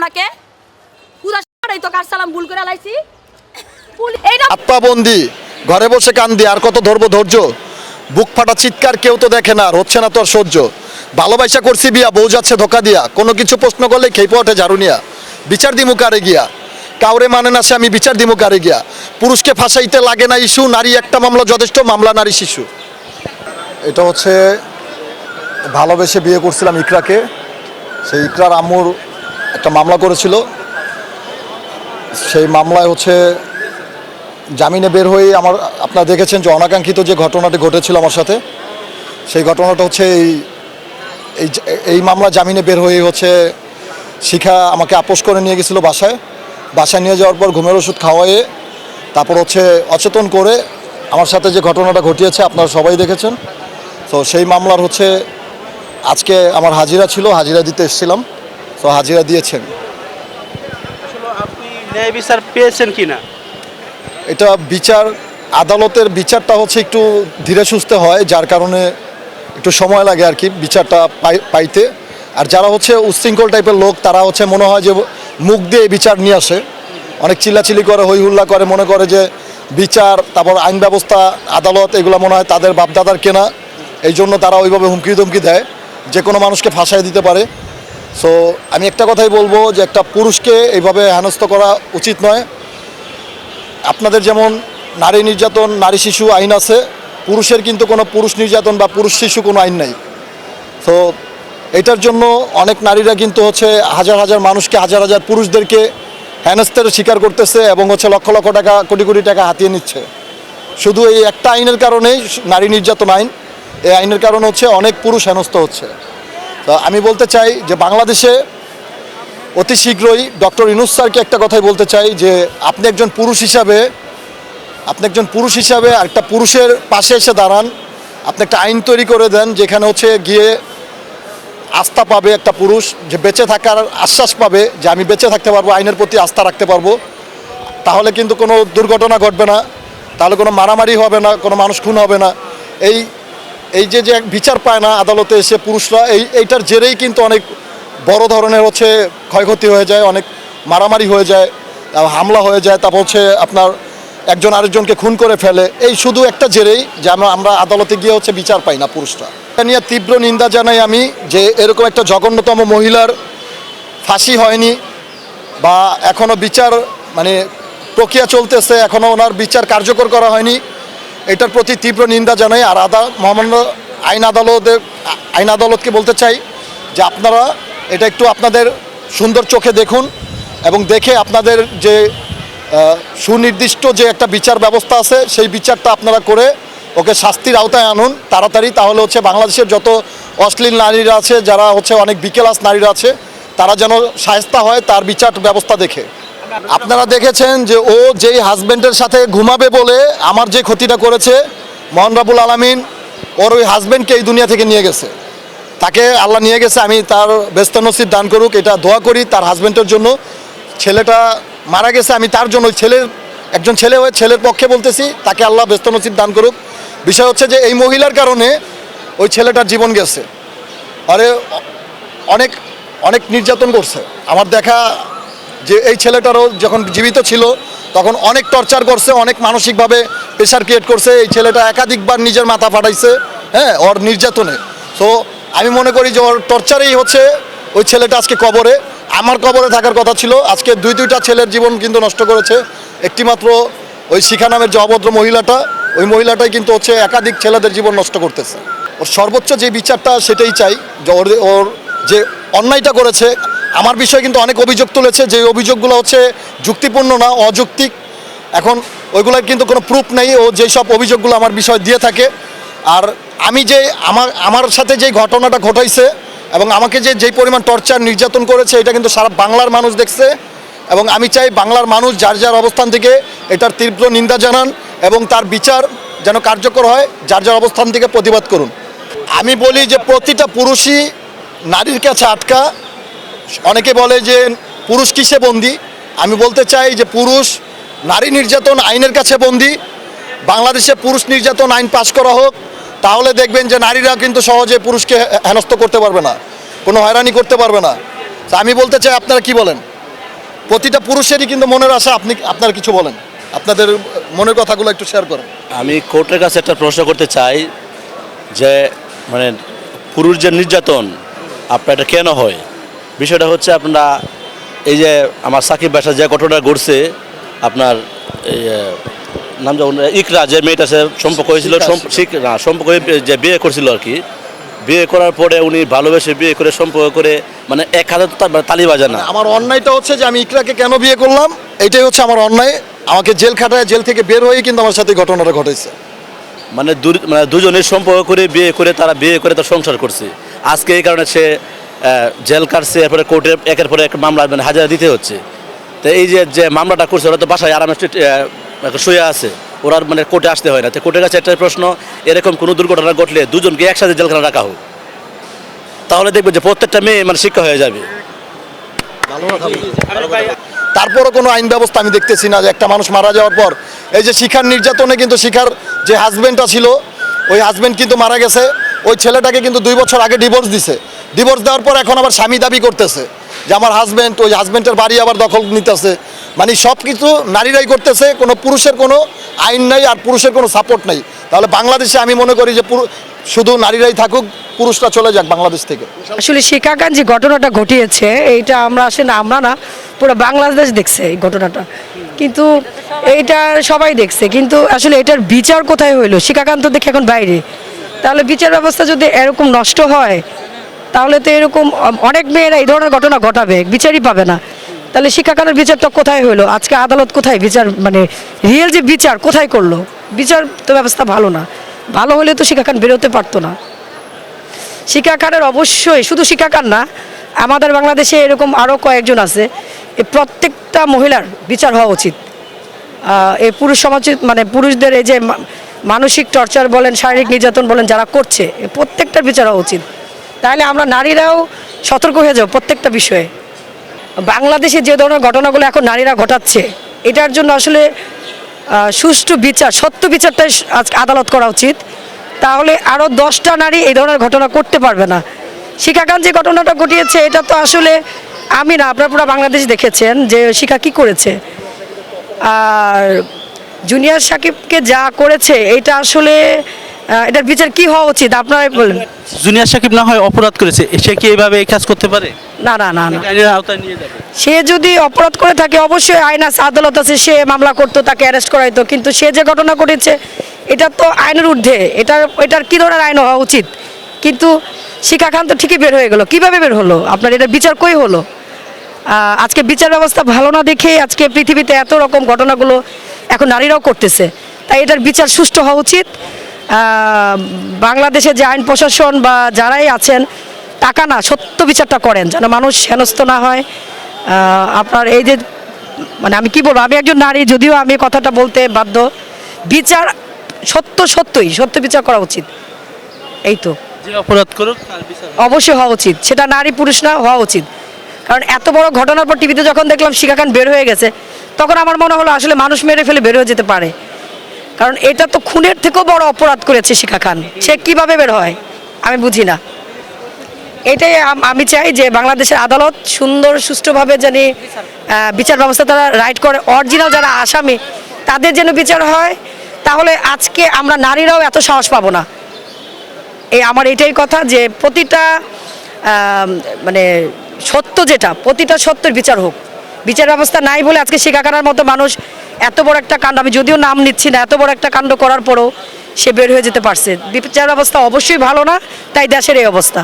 আপনাকে? এই তো কার সালাম ভুল করে লাইছি? আত্মাবন্দি ঘরে বসে কান্দি আর কত ধরবো ধৈর্য? বুক ফাটা চিৎকার কেউ তো দেখে না আর হচ্ছে না তোর সহ্য। ভালোবাসা করছি বিয়া বউ যাচ্ছে ধোকা দিয়া। কোনো কিছু প্রশ্ন করলে খেপে ওঠে ঝাড়ুনিয়া বিচার দিমু কারে গিয়া? কাউরে মানে না সে আমি বিচার দিমু কারে গিয়া? পুরুষকে ফাঁসাইতে লাগে না ইস্যু নারী একটা মামলা যথেষ্ট মামলা নারী শিশু। এটা হচ্ছে ভালোবেসে বিয়ে করছিলাম ইকরাকে। সেই ইকরার আম্মুর একটা মামলা করেছিল। সেই মামলায় হচ্ছে জামিনে বের হয়ে আমার, আপনারা দেখেছেন যে অনাকাঙ্ক্ষিত যে ঘটনাটি ঘটেছিল আমার সাথে, সেই ঘটনাটা হচ্ছে এই এই মামলা জামিনে বের হয়ে হচ্ছে শিখা আমাকে আপোষ করে নিয়ে গেছিল বাসায়। বাসায় নিয়ে যাওয়ার পর ঘুমের ওষুধ খাওয়ায়ে তারপর হচ্ছে অচেতন করে আমার সাথে যে ঘটনাটা ঘটিয়েছে আপনারা সবাই দেখেছেন। তো সেই মামলার হচ্ছে আজকে আমার হাজিরা ছিল, হাজিরা দিতে এসেছিলাম। তো হাজিরা দিয়েছেন। আপনি ন্যায় বিচার পেয়েছেন কিনা? এটা বিচার আদালতের বিচারটা হচ্ছে একটু ধীরে সুস্থে হয় যার কারণে একটু সময় লাগে আর কি বিচারটা পাই- পাইতে। আর যারা হচ্ছে উচ্ছৃঙ্খল টাইপের লোক তারা হচ্ছে মনে হয় যে মুখ দিয়ে বিচার নিয়ে আসে। অনেক চিল্লাচিল্লি করে হই হুল্লা করে মনে করে যে বিচার তারপর আইন ব্যবস্থা আদালত এগুলো মনে হয় তাদের বাপদাদার কেনা। এই জন্য তারা ওইভাবে হুমকি ধমকি দেয়। যে কোনো মানুষকে ফাঁসায় দিতে পারে। সো আমি একটা কথাই বলব যে একটা পুরুষকে এইভাবে হেনস্থ করা উচিত নয়। আপনাদের যেমন নারী নির্যাতন, নারী শিশু আইন আছে, পুরুষের কিন্তু কোনো পুরুষ নির্যাতন বা পুরুষ শিশু কোনো আইন নাই। তো এটার জন্য অনেক নারীরা কিন্তু হচ্ছে হাজার হাজার মানুষকে, হাজার হাজার পুরুষদেরকে হেনস্তের শিকার করতেছে এবং হচ্ছে লক্ষ লক্ষ টাকা, কোটি কোটি টাকা হাতিয়ে নিচ্ছে। শুধু এই একটা আইনের কারণেই নারী নির্যাতন আইন, এই আইনের কারণে হচ্ছে অনেক পুরুষ হেনস্থ হচ্ছে। তো আমি বলতে চাই যে বাংলাদেশে অতি শীঘ্রই ডক্টর ইনুস স্যারকে একটা কথাই বলতে চাই যে আপনি একজন পুরুষ হিসাবে, আপনি একজন পুরুষ হিসাবে একটা পুরুষের পাশে এসে দাঁড়ান। আপনি একটা আইন তৈরি করে দেন যেখানে হচ্ছে গিয়ে আস্থা পাবে একটা পুরুষ যে বেঁচে থাকার আশ্বাস পাবে যে আমি বেঁচে থাকতে পারব, আইনের প্রতি আস্থা রাখতে পারব। তাহলে কিন্তু কোনো দুর্ঘটনা ঘটবে না, তাহলে কোনো মারামারি হবে না, কোনো মানুষ খুন হবে না। এই এই যে যে বিচার পায় না আদালতে এসে পুরুষরা, এই এইটার জেরেই কিন্তু অনেক বড় ধরনের হচ্ছে ক্ষয়ক্ষতি হয়ে যায়, অনেক মারামারি হয়ে যায় হামলা হয়ে যায়, তারপর হচ্ছে আপনার একজন আরেকজনকে খুন করে ফেলে। এই শুধু একটা জেরেই যে আমরা আমরা আদালতে গিয়ে হচ্ছে বিচার পাই না পুরুষরা। এটা নিয়ে তীব্র নিন্দা জানাই আমি যে এরকম একটা জঘন্যতম মহিলার ফাঁসি হয়নি বা এখনও বিচার মানে প্রক্রিয়া চলতেছে এখনও ওনার বিচার কার্যকর করা হয়নি। এটার প্রতি তীব্র নিন্দা জানাই আর আদা মহামান্য আইন আদালতের আইন আদালতকে বলতে চাই যে আপনারা এটা একটু আপনাদের সুন্দর চোখে দেখুন এবং দেখে আপনাদের যে সুনির্দিষ্ট যে একটা বিচার ব্যবস্থা আছে, সেই বিচারটা আপনারা করে ওকে শাস্তির আওতায় আনুন তাড়াতাড়ি। তাহলে হচ্ছে বাংলাদেশের যত অশ্লীল নারীরা আছে, যারা হচ্ছে অনেক বিকেলাস নারীরা আছে, তারা যেন সায়স্তা হয় তার বিচার ব্যবস্থা দেখে। আপনারা দেখেছেন যে ও যেই হাজবেন্ডের সাথে ঘুমাবে বলে আমার যে ক্ষতিটা করেছে, মোহন রাবুল আলমিন, ওর ওই হাজবেন্ডকে এই দুনিয়া থেকে নিয়ে গেছে। তাকে আল্লাহ নিয়ে গেছে, আমি তার ব্যস্ত নসিব দান করুক, এটা দোয়া করি তার হাজবেন্ডের জন্য। ছেলেটা মারা গেছে, আমি তার জন্য ওই ছেলের, একজন ছেলে হয়ে, ছেলের পক্ষে বলতেছি, তাকে আল্লাহ ব্যস্ত নসিব দান করুক। বিষয় হচ্ছে যে এই মহিলার কারণে ওই ছেলেটার জীবন গেছে। আরে অনেক অনেক নির্যাতন করছে। আমার দেখা যে এই ছেলেটারও যখন জীবিত ছিল, তখন অনেক টর্চার করছে, অনেক মানসিকভাবে প্রেশার ক্রিয়েট করছে। এই ছেলেটা একাধিকবার নিজের মাথা ফাটাইছে হ্যাঁ ওর নির্যাতনে। তো আমি মনে করি যে ওর টর্চারেই হচ্ছে ওই ছেলেটা আজকে কবরে। আমার কবরে থাকার কথা ছিল, আজকে দুই দুইটা ছেলের জীবন কিন্তু নষ্ট করেছে। একটিমাত্র ওই শিখা নামের যে অভদ্র মহিলাটা, ওই মহিলাটাই কিন্তু হচ্ছে একাধিক ছেলেদের জীবন নষ্ট করতেছে। ওর সর্বোচ্চ যে বিচারটা সেটাই চাই, যে ওর ওর যে অন্যায়টা করেছে আমার বিষয়ে কিন্তু অনেক অভিযোগ তুলেছে যে অভিযোগগুলো হচ্ছে যুক্তিপূর্ণ না, অযৌক্তিক। এখন ওইগুলোর কিন্তু কোনো প্রুফ নেই, ও যেই সব অভিযোগগুলো আমার বিষয় দিয়ে থাকে। আর আমি যে আমার আমার সাথে যে ঘটনাটা ঘটাইছে এবং আমাকে যে যেই পরিমাণ টর্চার নির্যাতন করেছে, এটা কিন্তু সারা বাংলার মানুষ দেখছে। এবং আমি চাই বাংলার মানুষ যার যার অবস্থান থেকে এটার তীব্র নিন্দা জানান এবং তার বিচার যেন কার্যকর হয়, যার যার অবস্থান থেকে প্রতিবাদ করুন। আমি বলি যে প্রতিটা পুরুষই নারীর কাছে আটকা অনেকে বলে যে পুরুষ কিসে বন্দি? আমি বলতে চাই যে পুরুষ নারী নির্যাতন আইনের কাছে বন্দি। বাংলাদেশে পুরুষ নির্যাতন আইন পাশ করা হোক, তাহলে দেখবেন যে নারীরা কিন্তু সহজে পুরুষকে হেনস্থ করতে পারবে না, কোনো হয়রানি করতে পারবে না। তা আমি বলতে চাই, আপনারা কি বলেন? প্রতিটা পুরুষেরই কিন্তু মনের আশা, আপনি আপনার কিছু বলেন? আপনাদের মনের কথাগুলো একটু শেয়ার করেন। আমি কোর্টের কাছে একটা প্রশ্ন করতে চাই যে মানে পুরুষ যে নির্যাতন, আপনার এটা কেন হয়? বিষয়টা হচ্ছে আপনারা এই যে আমার সাকিব বাসা যে ঘটনা ঘটছে আপনার নাম যখন ইকরা যে মেয়েটা সে সম্পর্ক হয়েছিল না সম্পর্ক যে বিয়ে করছিল আর কি। বিয়ে করার পরে উনি ভালোবেসে বিয়ে করে সম্পর্ক করে মানে এক হাতে তো তার তালি বাজে না। আমার অন্যায়টা হচ্ছে যে আমি ইকরাকে কেন বিয়ে করলাম এটাই হচ্ছে আমার অন্যায়। আমাকে জেল খাটায় জেল থেকে বের হয়েই কিন্তু আমার সাথে ঘটনাটা ঘটেছে। মানে মানে দুজনের সম্পর্ক করে বিয়ে করে তারা বিয়ে করে তার সংসার করছে। আজকে এই কারণে সে জেল কাটছে এরপরে কোর্টে একের পরে এক মামলা মানে হাজারা দিতে হচ্ছে। তো এই যে যে মামলাটা করছে ওরা তো বাসায় আরামে স্টে- শুয়ে আছে। ওরা মানে কোর্টে আসতে হয় না। তো কোর্টের কাছে একটা প্রশ্ন এরকম কোনো দুর্ঘটনা ঘটলে দুজনকে একসাথে জেলখানা রাখা হোক। তাহলে দেখবে যে প্রত্যেকটা মেয়ে মানে শিক্ষা হয়ে যাবে। তারপরও কোনো আইন ব্যবস্থা আমি দেখতেছি না যে একটা মানুষ মারা যাওয়ার পর এই যে শিখার নির্যাতনে কিন্তু শিখার যে হাজবেন্ডটা ছিল ওই হাজবেন্ড কিন্তু মারা গেছে ওই ছেলেটাকে কিন্তু দুই বছর আগে ডিভোর্স দিছে। ডিভোর্স দেওয়ার পর এখন আবার স্বামী দাবি করতেছে যে আমার হাজব্যান্ড ওই হাজব্যান্ডের বাড়ি আবার দখল নিতেছে। মানে সব কিছু নারীরাই করতেছে, কোনো পুরুষের কোনো আইন নাই আর পুরুষের কোনো সাপোর্ট নাই। তাহলে বাংলাদেশে আমি মনে করি যে শুধু নারীরাই থাকুক, পুরুষরা চলে যাক বাংলাদেশ থেকে। আসলে শিকাকান যে ঘটনাটা ঘটিয়েছে, এইটা আমরা আসলে আমরা না, পুরো বাংলাদেশ দেখছে এই ঘটনাটা। কিন্তু এইটা সবাই দেখছে, কিন্তু আসলে এটার বিচার কোথায় হইল? শিকাকান্ত দেখে এখন বাইরে। তাহলে বিচার ব্যবস্থা যদি এরকম নষ্ট হয় তাহলে তো এরকম, অনেক মেয়েরা এই ধরনের ঘটনা ঘটাবে, বিচারই পাবে না। তাহলে শিক্ষাকানের বিচারটা কোথায় হলো? আজকে আদালত কোথায় বিচার মানে রিয়েল যে বিচার, কোথায় করল? বিচার তো ব্যবস্থা ভালো না। ভালো হলে তো শিক্ষাকান বেরোতে পারতো না। শিক্ষাকারের অবশ্যই, শুধু শিক্ষাকার না, আমাদের বাংলাদেশে এরকম আরও কয়েকজন আছে। এই প্রত্যেকটা মহিলার বিচার হওয়া উচিত। এই পুরুষ সমাজ মানে পুরুষদের এই যে মানসিক টর্চার বলেন, শারীরিক নির্যাতন বলেন, যারা করছে প্রত্যেকটার বিচার হওয়া উচিত। তাহলে আমরা নারীরাও সতর্ক হয়ে যাব প্রত্যেকটা বিষয়ে। বাংলাদেশে যে ধরনের ঘটনাগুলো এখন নারীরা ঘটাচ্ছে, এটার জন্য আসলে সুষ্ঠু বিচার, সত্য বিচারটাই আজকে আদালত করা উচিত। তাহলে আরও দশটা নারী এই ধরনের ঘটনা করতে পারবে না। শিখাকান যে ঘটনাটা ঘটিয়েছে, এটা তো আসলে আমি না, আপনারা পুরো বাংলাদেশ দেখেছেন যে শিখা কি করেছে। আর জুনিয়র সাকিবকে যা করেছে, এটা আসলে এটার বিচার কি হওয়া উচিত? আপনারাই বলেন। জুনিয়র সাকিব না হয় অপরাধ করেছে সে কি এইভাবে এই কাজ করতে পারে? না না না না। আইনের আওতায় নিয়ে যাবে। সে যদি অপরাধ করে থাকে অবশ্যই আইন আছে আদালত আছে সে মামলা করতো তাকে অ্যারেস্ট করাইতো কিন্তু সে যে ঘটনা ঘটেছে এটা তো আইনের ঊর্ধ্বে। এটার এটার কী ধরনের আইন হওয়া উচিত? কিন্তু শিখা খান তো ঠিকই বের হয়ে গেল। কীভাবে বের হলো? আপনার এটা বিচার কই হলো? আজকে বিচার ব্যবস্থা ভালো না দেখে আজকে পৃথিবীতে এত রকম ঘটনাগুলো এখন নারীরাও করতেছে। তাই এটার বিচার সুষ্ঠু হওয়া উচিত। বাংলাদেশে যে আইন প্রশাসন বা যারাই আছেন টাকা না সত্য বিচারটা করেন যেন মানুষ হেনস্থ না হয়। আপনার এই যে মানে আমি কি বলব আমি একজন নারী যদিও আমি কথাটা বলতে বাধ্য। বিচার সত্য সত্যই সত্য বিচার করা উচিত। এই তো। অপরাধ করুক। অবশ্যই হওয়া উচিত। সেটা নারী পুরুষ না হওয়া উচিত। কারণ এত বড় ঘটনার পর টিভিতে যখন দেখলাম শিখা খান বের হয়ে গেছে তখন আমার মনে হলো আসলে মানুষ মেরে ফেলে বের হয়ে যেতে পারে। কারণ এটা তো খুনের থেকেও বড় অপরাধ করেছে শিখা খান। সে কীভাবে বের হয়? আমি বুঝি না। এটাই আমি চাই যে বাংলাদেশের আদালত সুন্দর সুষ্ঠুভাবে আহ, বিচার ব্যবস্থা তারা রাইট করে। অরিজিনাল যারা আসামি তাদের যেন বিচার হয় তাহলে আজকে আমরা নারীরাও এত সাহস পাবো না। এই আমার এটাই কথা যে প্রতিটা মানে সত্য যেটা প্রতিটা সত্যের বিচার হোক। বিচার ব্যবস্থা নাই বলে আজকে শিকাকারার মতো মানুষ এত বড় একটা কাণ্ড, আমি যদিও নাম নিচ্ছি না, এত বড় একটা কাণ্ড করার পরও সে বের হয়ে যেতে পারছে। বিচার ব্যবস্থা অবশ্যই ভালো না, তাই দেশের এই অবস্থা।